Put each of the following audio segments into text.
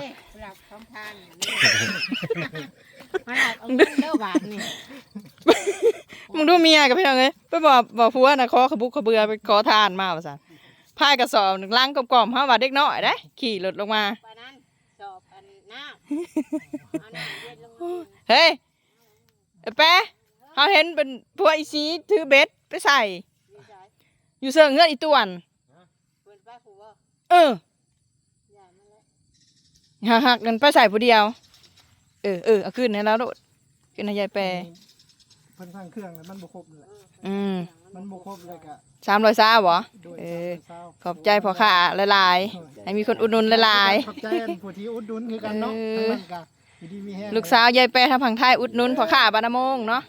นี่หลับของทานนี่มาหลับเอาเงินเด้อบาทนี่มึงดูเมียกับพี่น้องเอ้ยไปบอกบอกผัวนะขอขบุกขบือไปขอทานมาว่าซั่นพายกระสอบหนึ่งลังกล่อมๆเฮาว่าเด็กน้อยเด้ ขี่รถลงมาปานนั้นสอบอันน้ำเอาน้ำเย็นลงมาเฮ้ยไอ้แปะเฮาเห็นเป็นพวกอีซีถือเบ็ดไปใส่ ดีใจอยู่เซิงเงื่อนอีตวนเปิดป้าผัวเอออย่ามาเลย หักหักกันไปใส่ผู้เดียว เออเออเอาขึ้นให้แล้วโดดขึ้นให้ยายแปรเพิ่นสร้างเครื่องแล้วมันบ่ครบเลยอืมมันบ่ครบเลยก็สามร้อยซ่าบ่โดยเออเศร้าขอบใจพ่อค้าหลายๆให้มีคนอุดหนุนหลายขอบใจอันผู้ที่อุดหนุนคือกันเนาะเออทั้งนั้นก็อยู่ดีมีแฮงๆลูกสาวยายแปรทางผังไทยอุดหนุนพ่อค้าบานนาโมงเนาะ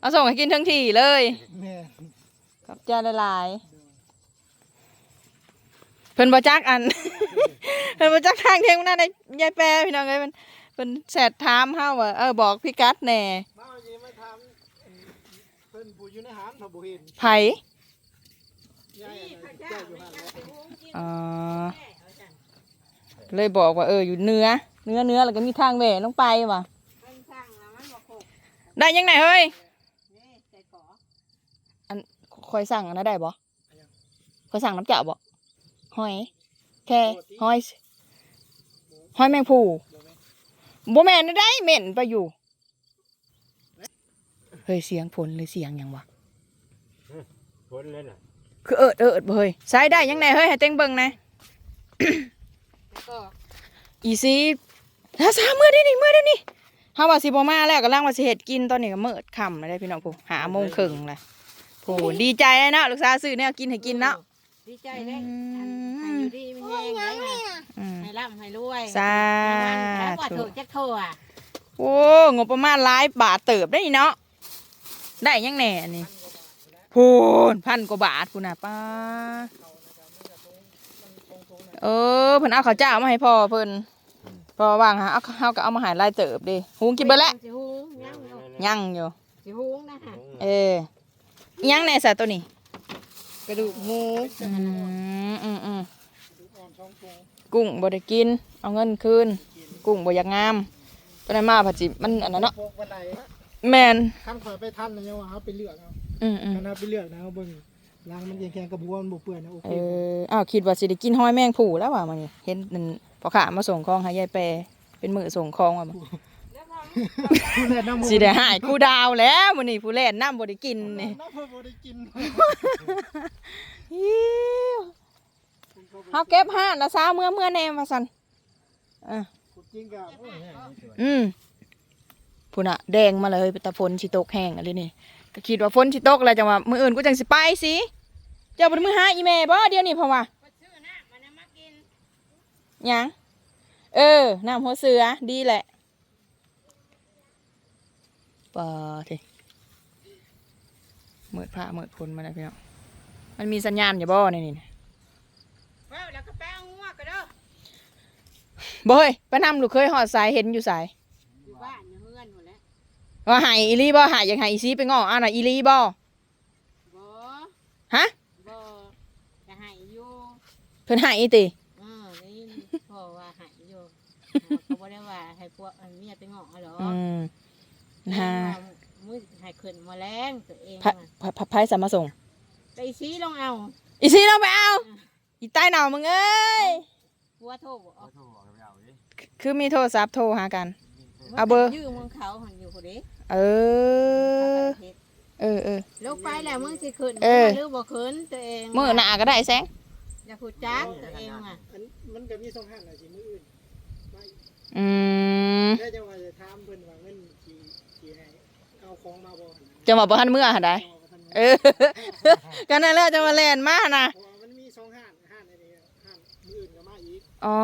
เอาส่งให้กินทั้งที่เลยแม่ขอบใจหลายๆ เพิ่นบ่จักอัน เพิ่นบ่จักทางเทงนั่นได้ยายแปรพี่น้องเอ้ยมันเพิ่นแชทถามเฮาว่าเออบอกพี่กัดแหน่มาเอาสิมาถามเพิ่นผู้อยู่ในหามถ้าบ่เห็นไผยายอันนั้นเจ้าอยู่หั่นแหละอ๋อเลยบอกว่าเอออยู่เนื้อเนื้อเนื้อแล้วก็มีทางแหวลงไปว่ะเพิ่นสร้างแล้วมันบ่ครบได้ยังไงเฮ้ยนี่ใส่ก่อคอยสั่งอันนั้นได้บ่คอยสั่งน้ำเจ้าบ่ หอย แค่หอยหอยแมงภูบ่แม่นได้เหม็นไปอยู่ เฮ้ยเสียงฝนหรือเสียงหยังวะพ้นเลยน่ะคือเอิดเอิดบ่เฮ้ยใช้ได้ยังไงเฮ้ยให้เต็งเบิ่งหนะแล้วก็อีซีถ้าสามมื้อเดินี่มื้อเดินี่เฮาว่าสิบ่มาแล้วกำลังว่าสิเฮ็ดกินตอนนี้ก็มืดค่ำแล้วได้พี่น้องผู้หาโมงครึ่งแล้วผู้ดีใจเนาะลูกสาวซื้อแนวกินให้กินเนาะ ดีใจเด้อืมอันให้อยู่ดีมีแห้งได้ไงอืมให้ร่ำให้รวยสาแล้วว่าธุถูกจักโทอะโอ้งบประมาณหลายบาทเติบได้นี่เนาะได้ยังแหน่นี่พูนพันกว่าบาทพูนน่ะป้าเออเพิ่นเอาข้าวเจ้ามาให้พ่อเพิ่นพอว่างหาเอาเฮาก็เอามาใหายลายเติบดิหุงกินเบิดแล้วสิหุงยังอยู่ยังอยู่ สิหุงนะฮะเอออิหยังแหน่ซะตัวนี้ กระดูกหมูอืมอืมอืมอ่อนท้องโปงกุ้งบ่ได้กิน เอาเงินคืน กุ้งบ่อยากงามตัวนั้นมาผัดจิมันอันนั้นเนาะพวกวันไหนแม่นคันข่อยไปทันนะยังว่าเฮาไปเลือกเอาอืมอืมคันเฮาไปเลือกนะเฮาเบิ่งล้างมันแข็งๆกับบัวมันบ่เปื่อยนะโอเอเคออ้าวคิดว่าสิได้กินหอยแมงผู่แล้วว่ะมันนี่เห็นนั่นพอขามาส่งของให้ยายแปรเป็นมือส่งของว่ะมันผู้แนะนำ สิได้หายกูดาวแล้วมื้อนี้ผู้แล่นน้ำบ่ได้กินนี่น้ำเพิ่นบ่ได้กินฮิวเฮาเก็บห้านนะซาเมื่อเมื่อแน่ว่าซั่นอะจริงก็โอ้ยอืมพุ่นน่ะแดงมาเลยเป็นตะฝนสิตกแห้งอะไรนี่ก็คิดว่าฝนสิตกแล้วจังว่ามื้ออื่นกูจังสิไปสิเจ้าบ่ได้มือหาอีแม่บ่เดี๋ยวนี้เพราะว่าซื้อน้ำมันมากินหยังเออน้ำหัวเสือดีแหละ ปาทีเมิดผ้าเมิดพลมาแล้วพี่น้องมันมีสัญญาณอย่าบ่ในนี่นะว้าวแล้วก็แป้งงัวก็เด้อบ่เฮ้ยไปนำลูกเคยหอดสายเห็นอยู่สายอยู่บ้านอยู่เฮือนหมดแล้วว่าหายอีหลีบ่หายอยากหายอีซีไปง้ออ่าน่ะอีหลีบ่บ่ฮะบ่จะให้อยู่เพิ่นหายอีติเออได้ยินพ่อว่าให้อยู่เขาบ่ได้ว่าให้พวกอันเมียไปงอกหรออืม ฮะมือให้ขึ้นมาแรงตัวเองพะพะพะไพ่สามมาส่งไปชี้ลงเอา อีซีเราไปเอา อีใต้หนาวมึงเอ้ยหัวโทษบ่เอาโทรบอกให้ไปเอาดิคือมีโทรศัพท์โทรหากัน เอาเบอร์ยืมมึงเขาหันอยู่คนเด้เออ เออเออลงไปแล้วมึงสิขึ้นเออหรือบ่ขึ้นตัวเองมือหนาก็ได้แซงอย่าพูดจักตัวเองอะอันมันก็มีสองหันน่ะสิมื้ออื่นไปอืมได้จังว่าจะถามเพิ่นว่าเงินสิสิให้เอา ของมาบ่หั่นน่ะจะมาบ่ทันเมื่อหันได้เอาบ่ทันเออกันนั่นแหละจะมาแลนมานะเพราะว่ามันมีสองหันหันอันนี้หันมื้ออื่นก็มาอีก อ๋อ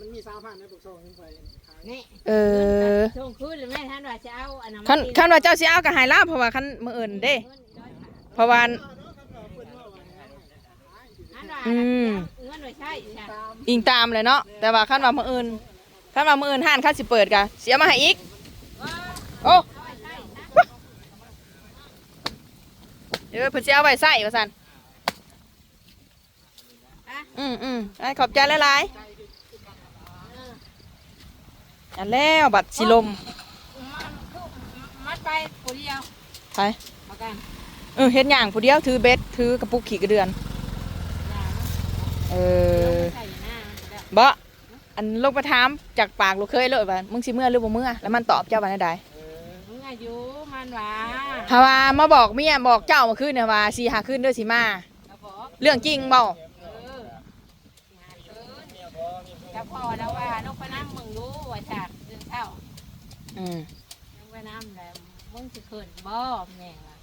มันมีสามหันในปกซองขึ้นไปขายนี่เออช่วงคืนหรือแม่ท่านว่าจะเอาอันนั้นคันคันว่าเจ้าสิเอาก็ใหายลาบเพราะว่าคันมื้ออื่นเด้ เพราะว่าอืมเงินไว้ใช่ใช่อิงตามเลยเนาะแต่ว่าคันว่ามื้ออื่นคันว่ามื้ออื่นห้านคันสิเปิดก็เสียมาให้อีก โอ้ เดี๋ยวเพิ่นสิเอาไว้ใส่ว่าซั่นอืมอืมไอ้ขอบใจหลายๆอันแล้วบัดสิลมมัดไปผู้เดียวไปมากันเออเฮ็ดหยังผู้เดียวถือเบ็ดถือกระปุกขี่กระเดือนอย่าเอเออใส่หน้าแล้วบ่อันลงไปถามจากปากลูกเคยเลยว่ามึงสิเมื่อหรือบ่เมื่อแล้วมันตอบเจ้าว่าได มึงอายุมันหวาถ้าว่ามาบอกเมียบอกเจ้าเมื่อคืนเนี่ยว่าสิหาคืนเด้อสิมา เราบอกเรื่องจริงบ่เออหาเกินจะพอแล้วว่านกพนัมมึงรู้ว่าฉากเรื่องเท่าอืมนกพนัมแล้วมึงสิเขินบ่แม่ว่ะ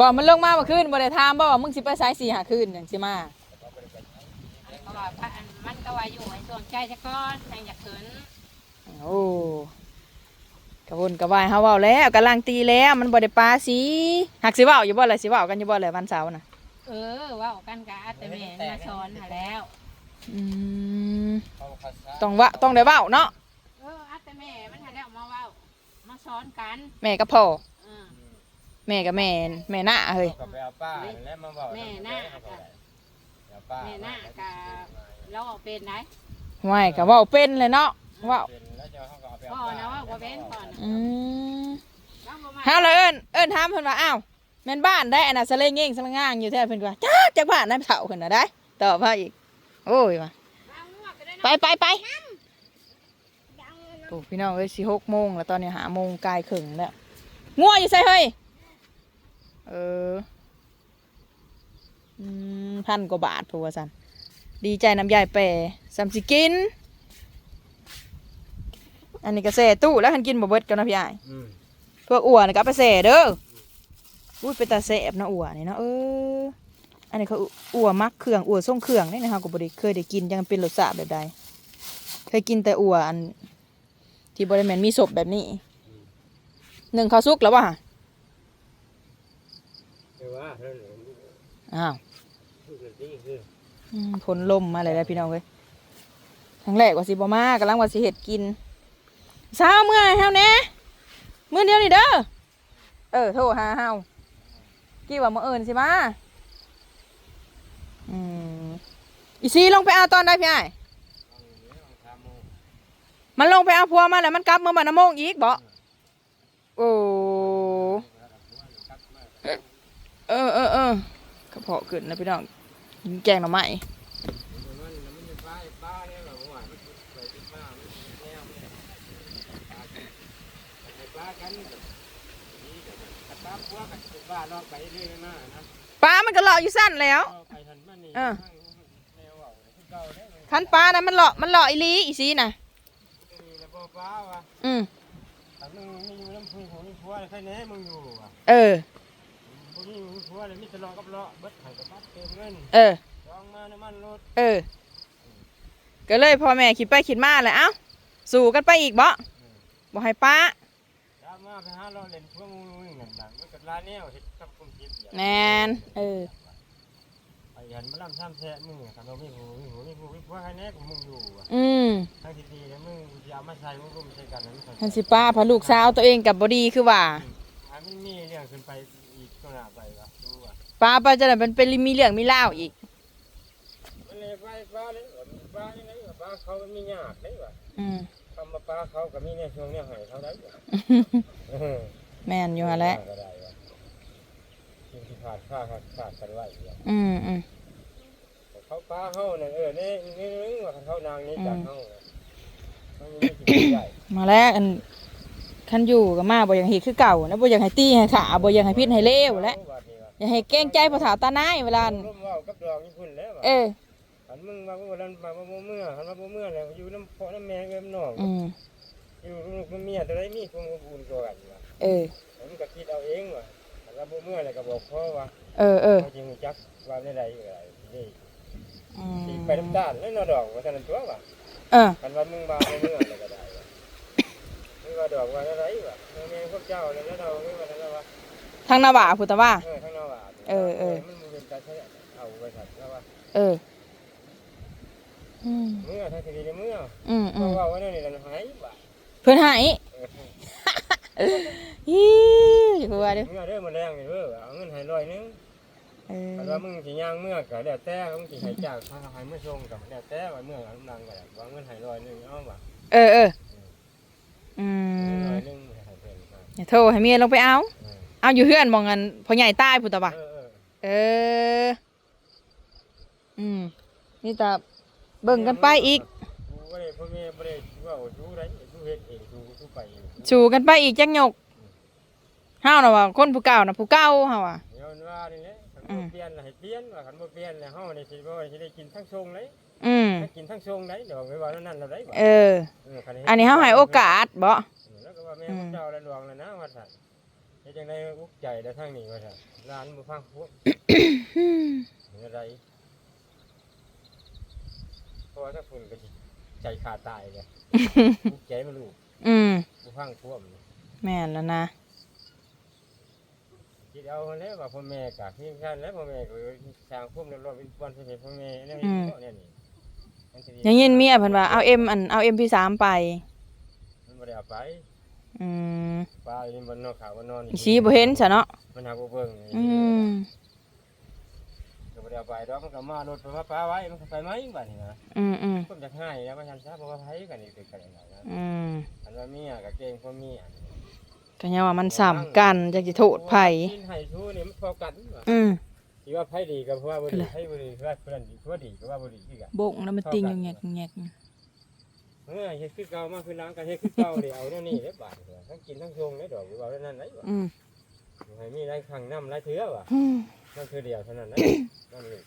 บอกมันลงมาเมื่อคืนบ่ได้ถามบ่ว่ามึงสิไปไสสิหาคืนจังสิมา เพราะว่าพระอันมันก็ว่าอยู่ไอ้ส่วนใจจะก้อนแทงอยากเขินโอ้ กระวนกระวายเฮาเว้าแล้วกำลังตีแล้ว มันบ่ได้ปาสิหักสิเว้าอยู่บ่ล่ะสิเว้ากันอยู่บ่ล่ะวันเสาร์น่ะ เออเว่ากันกะอาแต่แม่มาสอนหาแล้ว อืมต้องว่าต้องได้เว้าเนาะเอออาแต่แม่มันหาแล้วมาเว่ามาสอนกันแม่กับพ่อเออแม่กับแม่แม่หน้าเฮ้ยก็ไปเอาป้าแล้วมาบอกแม่หน้าเอาป้าแม่หน้ากะเราเอาเป็นไหนไม่ก็เว้าเป็นเลยเนาะเว้า พ่อนะว่าบ่เป็นพ่อนะอืมเราบ่มาเฮาเลยเอิ้นเอิ้นถามเพิ่นว่าอ้าวแม่นบ้านได้อันน่ะสะเลงเง่งสะเลงง่างอยู่แท้เพิ่นก็ว่าจ้าจากบ้านนั้นเฒ่าขึ้นน่ะได้ตอบว่าอีก โอ้ยว่ะเอางวดไปได้ไปนะไปไปโอ้พี่น้องเอ้ยสิหกโมงแล้วตอนนี้หาโมงกายครึ่งแล้วงัวอยู่ใส่เฮ้ยเอออืมพันกว่าบาทพูว่าซั่นดีใจน้ำยายแปรสำสิกิน อันนี้ก็แส่ตู้แล้วคันกินบ่เบิดกันนะพี่อ้ายอืมพวกอั่วนี่ก็เอาไปแส่เด้ออุ้ยเป็นตาแสบนะอั่วนี่เนาะเอออันนี้เขาอั่วมักเครื่องอั่วส่งเครื่องนี่นะคะก็บ่ได้เคยได้กินยังเป็นรสชาติแบบใดเคยกินแต่อั่วอัน ที่บ่ได้แม่นมีศพแบบนี้หนึ่งข้าวสุกแล้วว่ะเดี๋ยวว่าเรื่องอ้าวนี้คืออืมผลลมมาเลยแล้วพี่น้องเว้ยครั้งแรกว่าสิบ่มากำลังว่าสิเฮ็ดกิน เช้าเมื่อเฮาแน่มื้อเดียวนี่เด้อเออโทรหาเฮากี่ว่ามื้ออื่นสิมาอืมอีซีลงไปเอาตอนได้พี่ไอ้มันลงไปเอาพัวมาแล้วมันกลับมาบ้านน้ำโมงอีกบ่โอ้เออเออเออกระเพาะขึ้นนะพี่น้องแกงหน่อไม้ มันมันจะป้าป้าเนี่ยแบบว่ามันไปติดป้ามันแนวเนี่ยป้ากันป้า พัวกันป้าลองไปเรื่อยๆมานะปลามันก็เลาะอยู่สั้นแล้วไปทันมันนี่เออ แนวเอาเก่าได้คันปลานะมันเลาะมันเลาะอีหลีอีซีน่ะ มีระบบป้าว่ะอืมแต่มึงมีอยู่น้ำพุหูนี่พัวแค่นี้มึงอยู่อะเออ พวกนี้มึงพัวเลยมีตลอดกับเลาะเบิดไข่กับบัดเติมเงินเออ ลองมาน้ำมันรถเออ ก็เลยพ่อแม่คิดไปคิดมาเลยเอ้า สู่กันไปอีกบ่บ่ให้ป้า ตามมาไปหาเราเล่นพวกงูงูเงินหนังมันกั บลาแนวเห็ดกับคุมคิดแมนเออไปยันมาล่ำซ้ำแท้มึงอะคันเราไม่หูไม่หูไม่หูไม่พัวแค่นี้กับมึงอยู่อะอืมทั้งที่ดีแล้วมึงจะเอามาใส่มึงก็ไม่ใช่กันนะมึงทันสิป้าพาลูกสาวตัวเองกับบดีคือว่าอ่ามันมีเรื่องขึ้นไปอีกตัวหน้าไปวะดูอะป้าไปจะได้เป็นเป็นมีเรื่องมีเล่าวอีกมันเลยไปป้าเลยป้ายังไงป้าเขามีหยาดได้วะอืมคำมาป้าเขากับมีเนี่ยช่วงเนี่ยหายเขาได้วะ แม่นอยู่ฮะแหล้วก็ได้วะกินที่ ขาดค่าขาดขาดกันไว้วะอืมอืมเขาป้าเขาเนี่ยเออเนี่ยนี่นี่ว่าเขานางนี้จากเขาเนี่ยเขามีไม่กี่ใหญ่มาแล้วอันคันอยู่กับมาบ่อยากให้คือเก่านะบ่อยากให้ตีให้ขาบ่อยากให้พิษให้เลวและอยากให้เกรงใจภาษาตาหน้ายเวลาอันร่มว่าวกับดอกญี่ปุ่นแล้วเออ หันมึงมาเมื่อวันมาเมื่อเมื่อหันมาเมื่อแล้วอยู่น้ำพ่อน้ำแม่กับน้องอืมอยู่ลูกเมียตัวไรมีคงอุ่นกว่ากันวะเออ ผมก็คิดเอาเองว่ะ แล้วเมื่ออะไรก็บอกพ่อว่าเออเออจริงจักว่าในใดอะไรนี่อืสิมไปน้ำตาลแล้วนอดอกว่าท่านตัวว่ะเออคันว่ามึงมาในเมื่ออะไรก็ได้ว่ะมึงว่าดอกว่าอะไรว่ะแม่พวกเจ้าแล้วเราไม่ว่าแล้วว่าทางนาบ่าพุทธว่าเออข้างนอกว่าเออเออมันเป็นการใช้เอาไปถัดแล้วว่าเอออืมเมื่อทั้งทีในเมื่ออืมเพอืมราะว่าวันนี้เราหายว่ะเพื่อนหายฮี คือว่าเด้อเมื่อเด้อมาแรงเลยเว้ยเอาเงินหายร้อยนึงเออคันว่ามึงสิย่างเมื่อก็แล้วแต่มึงสิหายจากถ้าหายเมื่อชงกับแล้วแต่ว่าเมื่อเอาน้ำนังก็ได้ว่าเงินหายร้อยนึงเอาว่ะเออเออโทรให้เมียลงไปเอา เออเอาอยู่เฮือนมองกันพ่อใหญ่ใต้พุ่นตะบะเออเออเออ อืม นี่แต่เบิ่งกันไปอีก กูบ่ได้พ่อแม่บ่ได้ว่าโอ้ชูได้ชูเฮ็ดเองชูชูไปเอง สู่กันไปอีกจักหยก เฮาน่ะว่าคนผู้เก่าน่ะผู้เก่าเฮาอะเดี๋ยวมันว่านี่แหละคันอืบ่มเปลี่ยนน่ะให้เปลี่ยนว่าคันบ่เปลี่ยนแล้วเฮานี่สิบ่สิได้กินทั้งทรงเลยอืมถ้ากินทั้งทรงได้เดี๋ยวไปว่านั่นเราได้บ่เออเออคัฮ็ดอันนี้เฮาให้โอกาสบ่แล้วก็ว่าแม่อืมเจ้าละดวงแล้วนะว่าซั่นเฮ็ดจังได๋อุกใจได้ทางนี้ว่าซั่นร้านบ่ฟังพวกเฮ็ดอะไรเพราะว่าถ้าฝุ่นก็สิใจขาดตายเลยอุกใจมันลูกอืมบ่ฟังพวกแม่นแล้วนะ คิดเอาแล้วว่าพ่อแม่กะพี่ท่านแล้วพ่อแม่ก็สร้างภูมิเรียบร้อยเป็นวันที่พ่อแม่เนี่ยอืม เนี่ยนี่มันสิดียังยินเมียเพิ่นว่าเอา M อันเอา MP3 ไปมันบ่ได้เอาไปอืมปลาอยู่บนนอนขาวบนนอนอีสีบ่เห็นซะเนาะมันหาบ่เบิ่งอืมก็บ่ได้เอาไปดอกมันก็มารถไปมาปลาไว้มันก็ไปไหมบัดนี้นะอืมอืมผมจะให้นะว่าฉันทราบว่าไผกันนี่คือกันนะอืมอันว่าเมียกับเก่งพ่อเมีย ก็ยังว่ามันสำกันจักสิโทษไผกินให้ชูนี่มันพอกันว่ะอืมที่ว่าไผดีก็เพราะว่าบ่ดีไผบ่ดีเพราะว่าเพิ่นดีเพราะว่าดีก็ว่าบ่ดีคือกันบงแล้วมันติงอยู่แงกแงกเออเฮ็ดคือเก่ามาคือล้างกันเฮ็ดคือเก่าเดี๋ยวเอาเดี๋ยวนี้เด้บาดเถอะทั้งกินทั้งชงได้ดอกอยู่ว่านั่นไหนวะอืมให้มีหลายครั้งน้ำหลายเทื่อว่ะอืมนั่นคือเดียวเท่านั้นนะนั่นเลย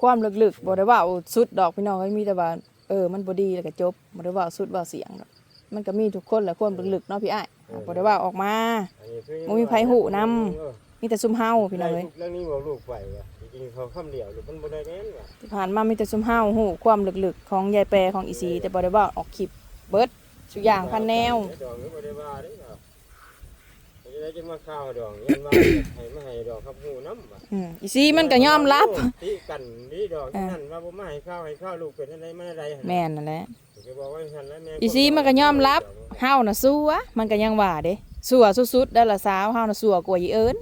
ความลึกๆบ่ได้ว่าเอาสุดดอกพี่น้องก็มีแต่ว่าเออมันบ่ดีแล้วก็จบบ่ได้ว่าสุดว่าเสียงดอก มันก็มีทุกคนแหละความลึกๆเนาะพี่อ้ายบ่ได้ว่าออกมาอันนี้คือบ่มีไผหูนำเออมีแต่ซุมเฮาพี่น้องเอ้ยเรื่องนี้บอกลูกไปว่ะจริงๆเขาคำเดียวหรือมันบ่ได้แม่นว่ะที่ผ่านมามีแต่ซุมเฮาฮู้ความลึกๆของยายแปรของอีสีแต่บ่ได้ว่าออกคลิปเบิดทุกอย่างพันแนว ดอกนี้บ่ได้ว่าเด้อครับจะได้จะมาข้าวดอกเงินว่าให้มาให้ดอกครับหูน้ำว่ะอืมอีสีมันก็ยอมรับ ตีกันนี่ดอกนั่นว่าบ่มาให้ข้าวให้ข้าวลูกเป็นอะไรมันอะไรหั่นแม่นนั่นแหละจะบอกว่าฉันแล้วแม่อีซีมันก็ยอมรับเฮาน่ะสู้อะมันก็ยังว่าเด้สู้สุดๆได้ละสาวเฮาน่ะสู้กว่าอีเอิ้น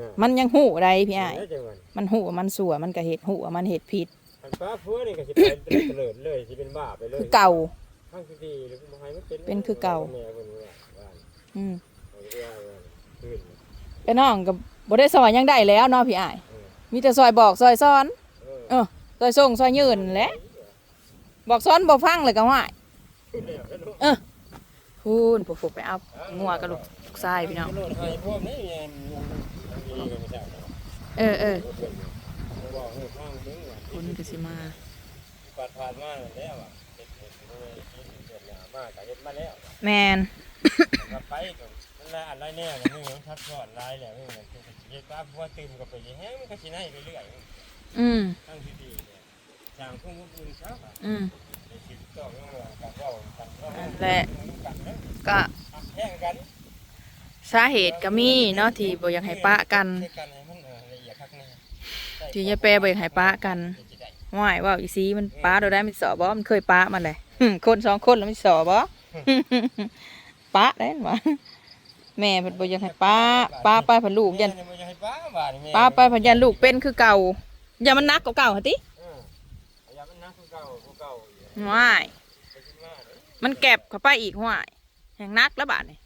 น่ะมันยังฮู้ได้พี่อ้ายแล้วจังหวะมันฮู้ว่ามันสู้มันก็เฮ็ดฮู้ว่ามันเฮ็ดผิดอันฟ้าฟัวนี่ก็สิเป็นเตลิดเลยสิเป็นบ้าไปเลยคือเก่า ข้างที่ดีหรือบ่ให้มันเป็นเป็นคือเก่า แม่เพิ่นว่าว่าอืม เอาเรื่องว่าขึ้น ไอ้น้องก็บ่ได้ซอยหยังได้แล้วเนาะพี่อ้ายเออมีแต่ซอยบอกซอยสอนเออเออซอยส่งซอยยืนแหละบอกสอนบ่ฟังเลยก็ว่าขึ้นแล้วเนอะเออพูนปุ๊บๆไปเอางัวกับลูกชายพี่น้องโลดให้พวกนี้เนี่ยมันมีก็ไม่ใช่เนาะเออเออบอกให้ฟังมึงว่าคนก็สิมาผ่านผ่านมาแล้วอะเฮ็ดเฮ็ดเฮ็ดเฮ็ดเฮ็ดหน้ามาก็เฮ็ดมาแล้วแมน ก็ไปก็มันละอันไรแน่เนี่ยมึงมันทับซ้อนหลายแล้วมึงมันก็สิเฮ็ดตามว่าตื่นก็ไปแฮงมันก็สิให้เรื่อยๆอืมทั้งที่ดีเนี่ยสร้างพวกมุกอื่นครับอืมในชีวิตต้องต้องว่ากันว่ากันว่าและกันนะก็แข่งกันสาเหตุก็มีเนาะที่บ่อยากให้ปะกันให้กันให้มันเออละเอียดคักแน่ที่ยายแปรบ่อยากให้ปะกันว่ายว่าอีซีมันปะเราได้มันสอบบ่มันเคยปะมันเลยหึคนสองคนแล้วมันสอบบ่ ปะได้หวะแม่เพิ่นบ่อยากให้ปะปะไปเพิ่นลูกยันแม่บ่อยากให้ป้าบาดนี่แม่ปะไปเพิ่นยันลูกเป็นคือเก่าอย่ามันหนักกว่าเก่าหั่นติเอออย่ามันนักคือเก่าคือเก่าอยู่ว่ายไปขึ้นมาเด้อมันแก็บเข้าไปอีกห้วยแห่งนักแล้วบาดนี่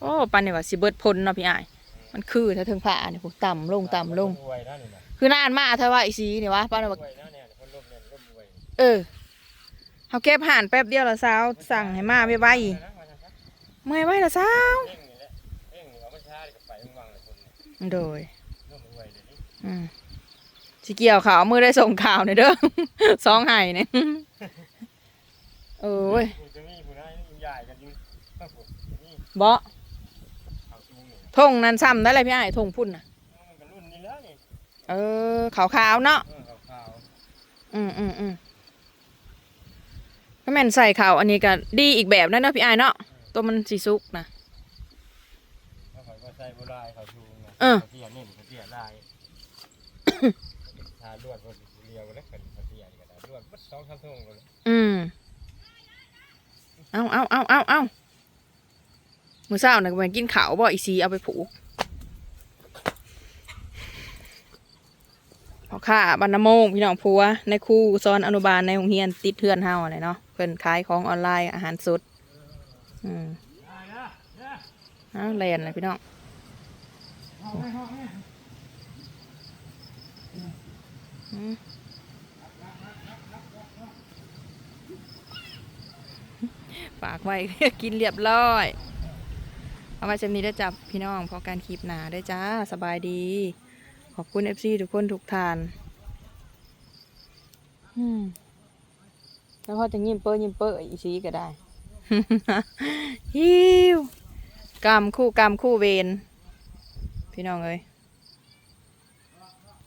โอ้ปันนี่ว่าสิเบิดพลเนาะพี่อ้ายมันคือถ้าถึงผ้านี่ผู้ต่ำลงต่ำลงรวยนะนี่นะคือนานมาเท่าว่าอีสีนี่วะป้าน่ะรว่า เออเขาเก็บห่านแป๊บเดียวละสาวสั่งให้มาไว้ไว้เมื่อยไว้ละสาวเร่งนี่แหละเร่งนี่เอามาช้าก็ไปวางๆเลยคนเนี่ยโดยร่มรวยเดี๋ยวนี้อืมสิเกี่ยวข่าวมือได้ส่งข่าวหน่อยเด้อสองไห้เนี่ยโอ้ยผู้จะมีผู้นั้นใหญ่กันอยู่ครับผมนี่บ่เอาจูงนี่ทงนั้นซ้ำได้เลยพี่อ้ายทงพุ่นน่ะมันก็รุ่นนี้แล้วนี่เออขาวขาวๆเนาะเออขาวอืมอืมอืม ก็แม่นใส่ข่าวอันนี้ก็ดีอีกแบบนั่นเนาะพี่อ้ายเนาะตัวมันสีสุกนะๆเขาขอยมาใส่โบราณเขาชูนะเออ เขาเตี้ยนิ่มเขาเตี้ยลายทาลวดคนเรียวแล้วกันเขาเตี้ยนี่ก็ได้ลวดบัดสองสามทุ่งเลยอืม เอาเอาเอาเอาเอามื้อเช้าน่ะก็แม่นกินข้าวบ่อีสีเอาไปผูกพอค่ะบรรณโมงพี่น้องผัวในครูสอนอนุบาลในโรงเรียนติดเทือนเฮาอะไรเนาะ พิ่นขายของออนไลน์อาหารสดอืมเอาแลนเลยพี่น้องฝากไว้กินเรียบร้อย เอาไว้จะมีได้จับพี่น้องพอการคลิปหนาได้จ้า สบายดี ขอบคุณเอฟซีทุกคนทุกทาน อืม แล้วพอจะยิ้มเปอร์ยิ้มเปอร์อีซีก็ได้ ฮิวกรรมคู่กรรมคู่เวรพี่น้องเอ้ย